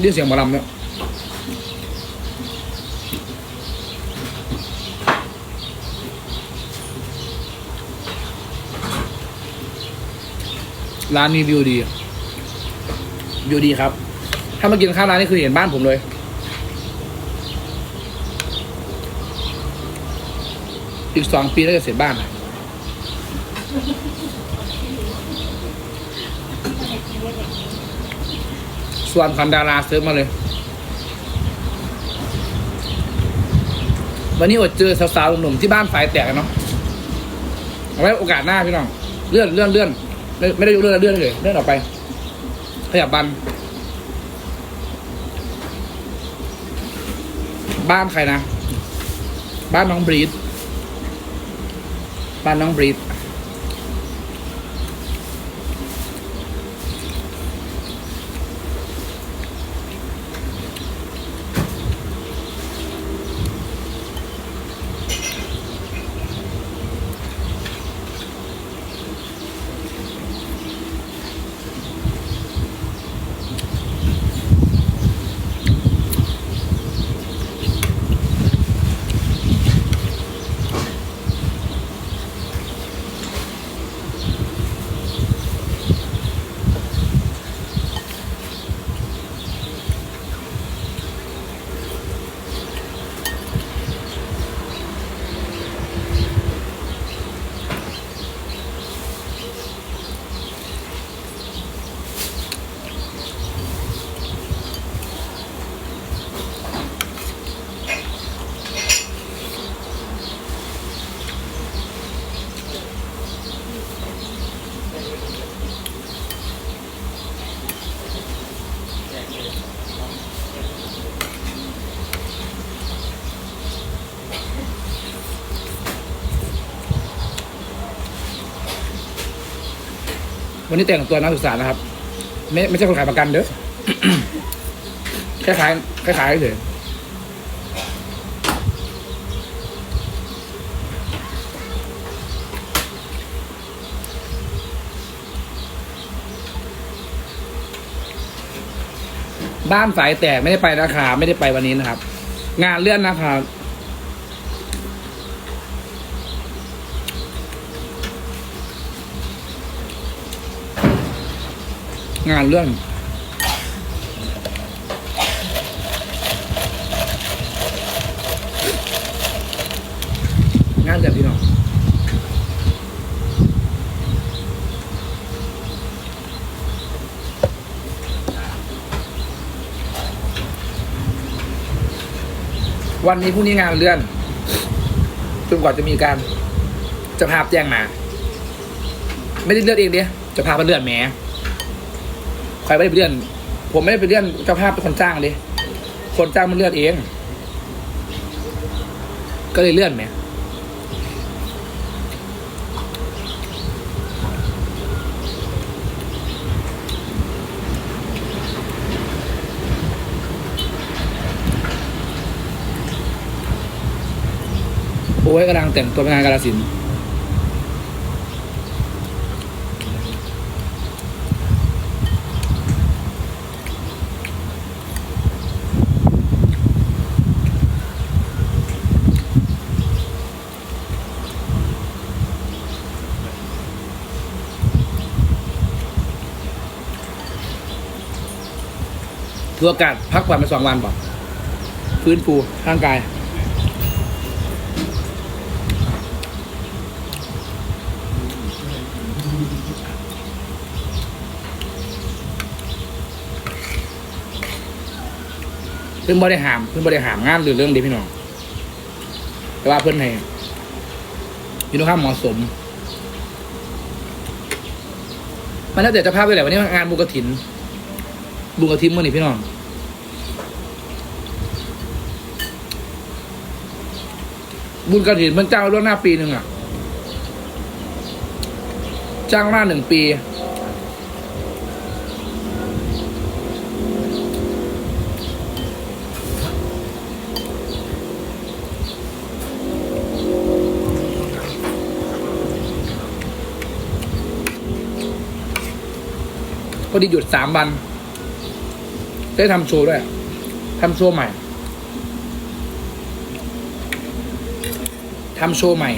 เรียกเสียงหมอลำเนี่ยร้านนี้วิวดี วิวดีครับ ถ้ามากินข้าวร้านนี้คือเห็นบ้านผมเลย อีกสองปีแล้วจะเสร็จบ้านอะ ส่วนคันดาราซื้อมาเลย วันนี้อดเจอสาวๆหนุ่มๆที่บ้านไฟแตกเนาะเอาไว้โอกาสหน้าพี่น้อง เลื่อนเลื่อนเลื่อนไม่ไม่ได้ยกเลื่อนเลื่อนเลยเลื่อนออกไปขยับบัน บ้านใครนะ บ้านน้องบรีดบ้านน้องบรีด วันนี้แต่งตัวนักศึกษานะครับ ไม่ไม่ใช่คนขายประกันเด้อแค่ขายแค่ขายเฉยบ้านสายแตกไม่ได้ไปนะครับไม่ได้ไปวันนี้นะครับ งานเลื่อนนะครับ งานเรื่องงานเดือนพี่น้องวันนี้พรุ่งนี้งานเลื่อนจนกว่าจะมีการจะภาแจ้งมา ไม่ได้เลื่อนเองเดียจะพาพมาเลื่อนแหม ไม่ได้ไปเลื่อน ผมไม่ได้ไปเลื่อนเจ้าภาพเป็นคนจ้างเลยคนจ้างมันเลื่อนเอง ก็เลยเลื่อนไหมโอ้ยกำลังแต่งตัวเป็นงานกาลสินธุ์ ถือโอกาสพักผ่อนไปสองวันบ่ฟื้นฟูร่างกาย เพิ่งบริหารเพิ่งบริหารงานหรือเรื่องดีพี่น้อง แต่ว่าเพื่อนให้พี่น้องข้าเหมาะสม มันแล้วแต่จะภาพด้วยแหละวันนี้งานบุญกระถินบุญกระถินเมื่อนี่พี่น้อง บุญกระถินมันจ้างล่วงหน้าปีหนึ่งอะ จ้างล่วงหน้าหนึ่งปีพอดีหยุดสามวัน ได้ทำโชว์ด้วยทำโชว์ใหม่ ทำโชว์ใหม่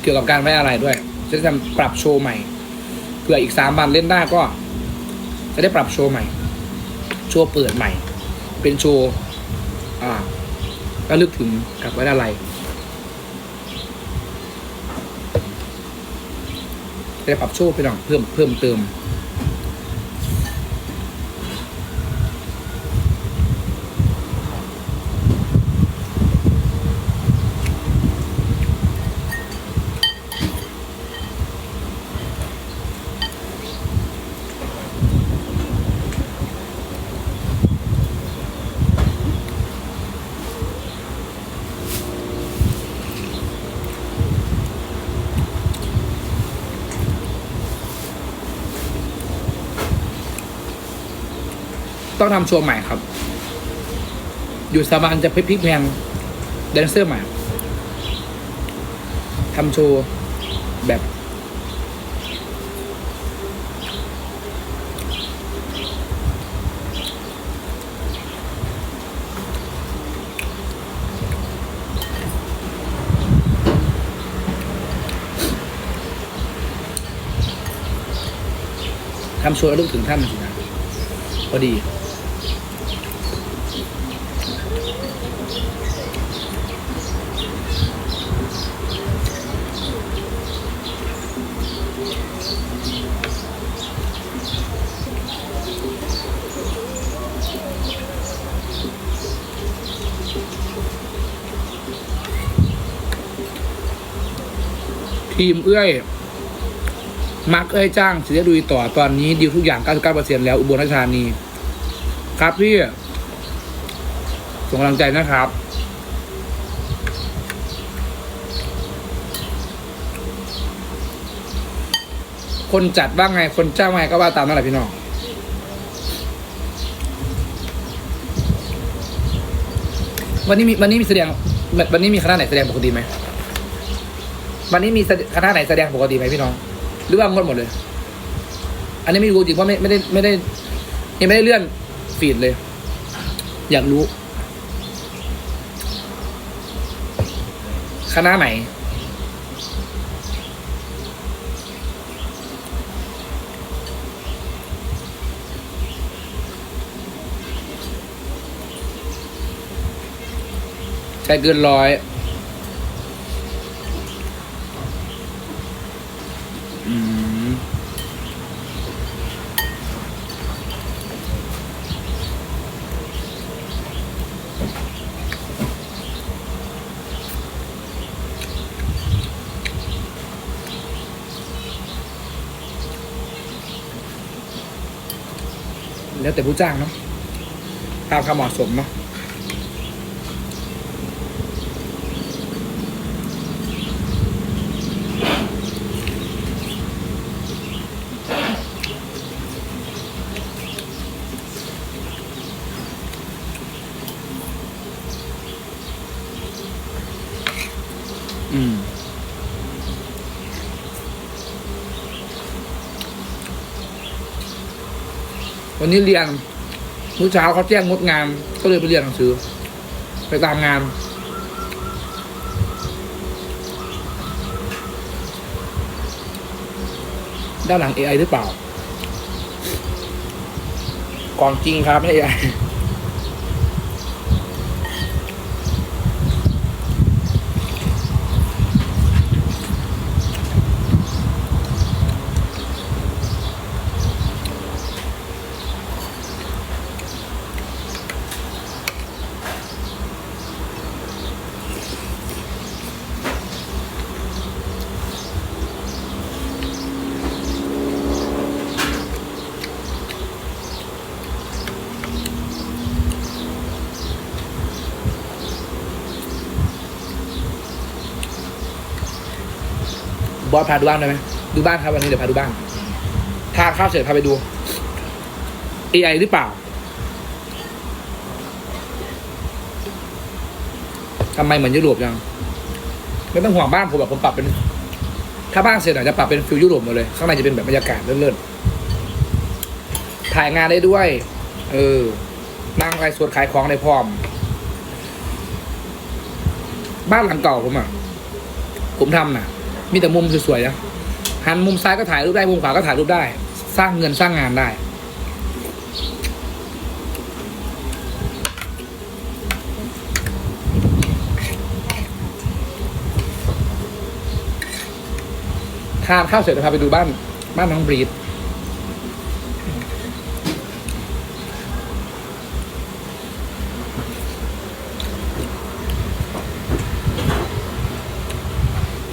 เกี่ยวกับการไว้อะไรด้วย จะทำปรับโชว์ใหม่เผื่ออีกสามวันเล่นได้ก็ จะได้ปรับโชว์ใหม่ โชว์เปิดใหม่ เป็นโชว์อ่าระลึกถึงกับไว้อะไรจะได้ปรับโชว์ไปหน่อยเพิ่มเพิ่มเติม ต้องทำโชว์ใหม่ครับ อยู่สาบานจะพลิกแพงแดนเซอร์ใหม่ทำโชว์แบบ ทำโชว์แล้วลึกถึงท่านสินะพอดี ทีมเอื้อยมักเอ้ยจ้างสิได้ดูต่อตอนนี้ดีทุกอย่าง 99%แล้วอุบลราชธานี ครับพี่ส่งกำลังใจนะครับ คนจัดบ้างไง คนจ้างไงก็ว่าตามนั่นแหละพี่น้องวันนี้มีวันนี้มีแสดงวันนี้มีคณะไหนแสดงปกติไหม วันนี้มีคณะไหนแสดงปกติไหมพี่น้อง หรือว่างดหมดเลย อันนี้ไม่รู้จริงเพราะไม่ไม่ได้ไม่ได้ยังไม่ได้เลื่อนฟีดเลย อยากรู้ คณะไหนใช้เกินร้อย แล้วแต่ผู้จ้างเนาะตามความเหมาะสมเนาะอืม วันนี้เรียนมื้อเช้าเขาแจ้งงดงาน ก็เลยไปเรียนหนังสือ ไปตามงานด้านหลัง AI หรือเปล่า กองจริงครับไม่ AI บอสพาดูบ้านได้ไหมดูบ้านครับวันนี้เดี๋ยวพาดูบ้านทานข้าวเสร็จพาไปดู AI หรือเปล่าทำไมเหมือนยุโรปยังไม่ต้องห่วงบ้านผมแบบผมปรับเป็น ถ้าบ้านเสร็จอาจจะปรับเป็นฟิลยุโรปหมดเลย ข้างในจะเป็นแบบบรรยากาศเลื่อนๆถ่ายงานได้ด้วย เออนั่งไลฟ์สดขายของในพร้อม บ้านหลังเก่าผมอะ ผมทำน่ะ มีแต่มุมสวยๆนะหันมุมซ้ายก็ถ่ายรูปได้มุมขวาก็ถ่ายรูปได้ สร้างเงินสร้างงานได้ ทานข้าวเสร็จจะพาไปดูบ้านบ้านน้องบรีด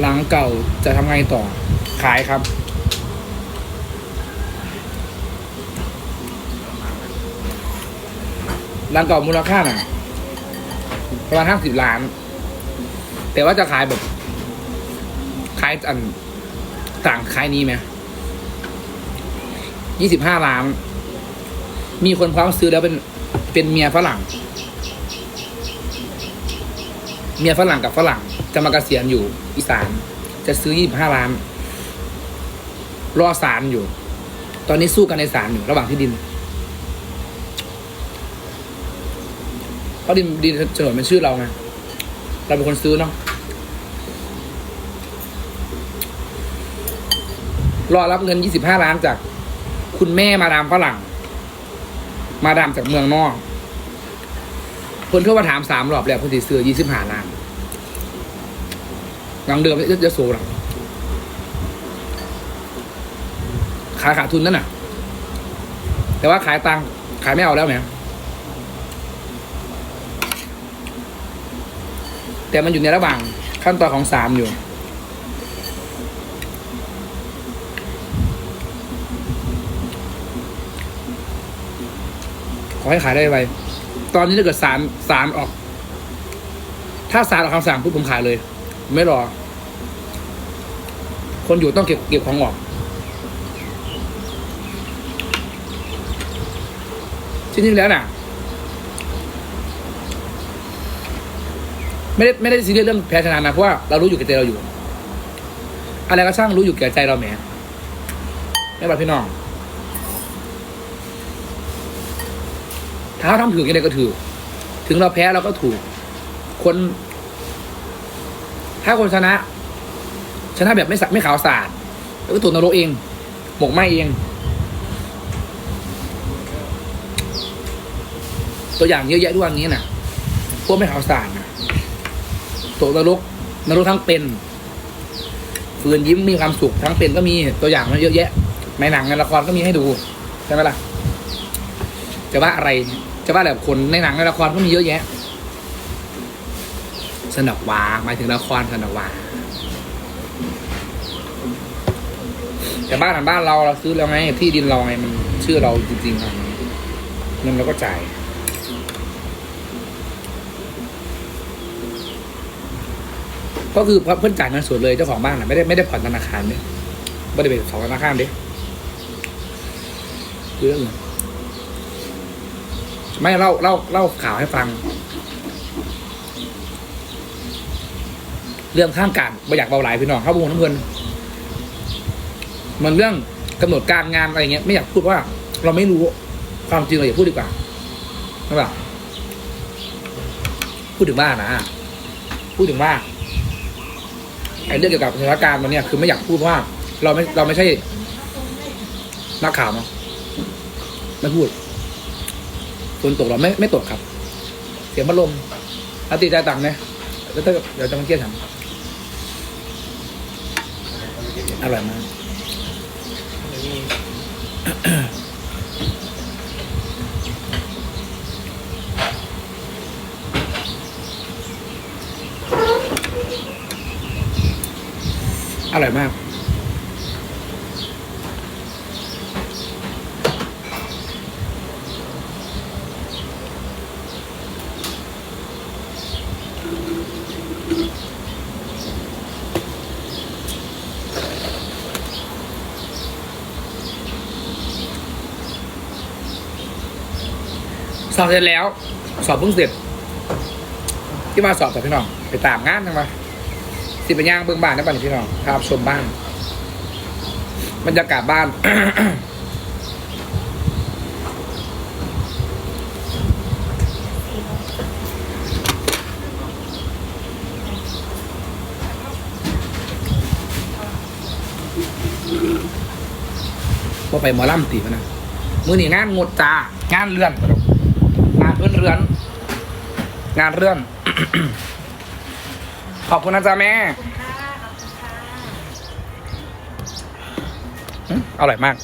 หลังเก่าจะทำไงต่อ ขายครับ หลังเก่ามูลค่าน่ะประมาณห้าสิบล้าน แต่ว่าจะขายแบบ ขายอันต่างขายนี้ไหมยี่สิบห้าล้าน มีคนพร้อมซื้อแล้วเป็นเป็นเมียฝรั่ง เมียฝรั่งกับฝรั่ง จะมาเกษียณอยู่อีสาน จะซื้อยี่บห้าล้าน รอศาลอยู่ ตอนนี้สู้กันในศาลอยู่ระหว่างที่ดินเพราะดินดินโฉนดเป็นชื่อเราไงเราเป็นคนซื้อเนาะรอรับเงิน25ล้านจาก คุณแม่มาดามฝรั่ง มาดามจากเมืองนอกคนโทรมาถามสามรอบแล้วคนที่ซื้อ25ล้าน หลังเดิมจะจะโซหรอขายขาดทุนนั่นน่ะ แต่ว่าขายตังค์ขายไม่เอาแล้วไหมแต่มันอยู่ในระหว่างขั้นตอนของสามอยู่ ขอให้ขายได้ไวตอนนี้ถ้าเกิดสารสารออก ถ้าสารออกคำสั่งปุ๊บผมขายเลย ไม่รอ คนอยู่ต้องเก็บเก็บของออกจริงๆแล้วน่ะ ไม่ได้ไม่ได้ซีเรียสเรื่องแพ้ชนะนะเพราะว่าเรารู้อยู่แก่ใจเราอยู่ อะไรก็ช่างรู้อยู่แก่ใจเราแหมไม่ว่าพี่น้องถ้าทำถูกยังไงก็ถูกถึงเราแพ้เราก็ถูก คน ถ้าคนชนะ ชนะแบบไม่สัไม่ขาวสะอาดแล้วก็ตัวนรกเอง หมกไหมเอง ตัวอย่างเยอะแยะทุกวันนี้น่ะ พวกไม่ขาวสะอาดนะตัวนรกนรกทั้งเป็นฝืนยิ้มมีความสุขทั้งเป็นก็มีตัวอย่างมันเยอะแยะในหนังในละครก็มีให้ดูใช่ไหมล่ะจะว่าอะไรจะว่าแบบคนในหนังในละครก็มีเยอะแยะ สนุกวาหมายถึงละครสนุกวาแต่บ้านของบ้านเราเราซื้อแล้วไงที่ดินเราไงมันชื่อเราจริงๆครับเงินเราก็จ่ายก็คือเพื่อนจ่ายเงินสดเลยเจ้าของบ้านนะไม่ได้ไม่ได้ผ่อนธนาคารเนี่ยไม่ได้เป็นของธนาคารด้คือเรื่องไม่เล่าเล่าเล่าข่าวให้ฟัง เรื่องข้างการไม่อยากเบาหลายพี่น้องเข้าบุญน้ำเงินมันเรื่องกำหนดการงานอะไรเงี้ยไม่อยากพูดว่าเราไม่รู้ความจริงเราอย่าพูดดีกว่าใช่ปะพูดถึงบ้านนะพูดถึงว่าไอ้เรื่องเกี่ยวกับสถานการณ์มันเนี่ยคือไม่อยากพูดว่า เราไม่เราไม่ใช่นักข่าวเนาะไม่พูดฝนตกเราไม่ไม่ตกครับ เสียงพัดลมอาตีใจต่างเนี่ยแล้วถ้าเดี๋ยวจะมาเกี่ยทำ อร่อยมากอร่อยมาก สอบเสร็จแล้ว สอบเพิ่งเสร็จ ที่มาสอบกับพี่น้อง ไปตามงานกันมาสิเป็นย่างเบื้องบ้านนะบ้านพี่น้องภาพชมบ้านบรรยากาศบ้านว่าไปหมอลำตีมานะมือนี่งานงดจ้างานเลื่องาน เลื่อนเรือน งานเลื่อน ขอบคุณนะจ๊ะแม่อืมอร่อยมาก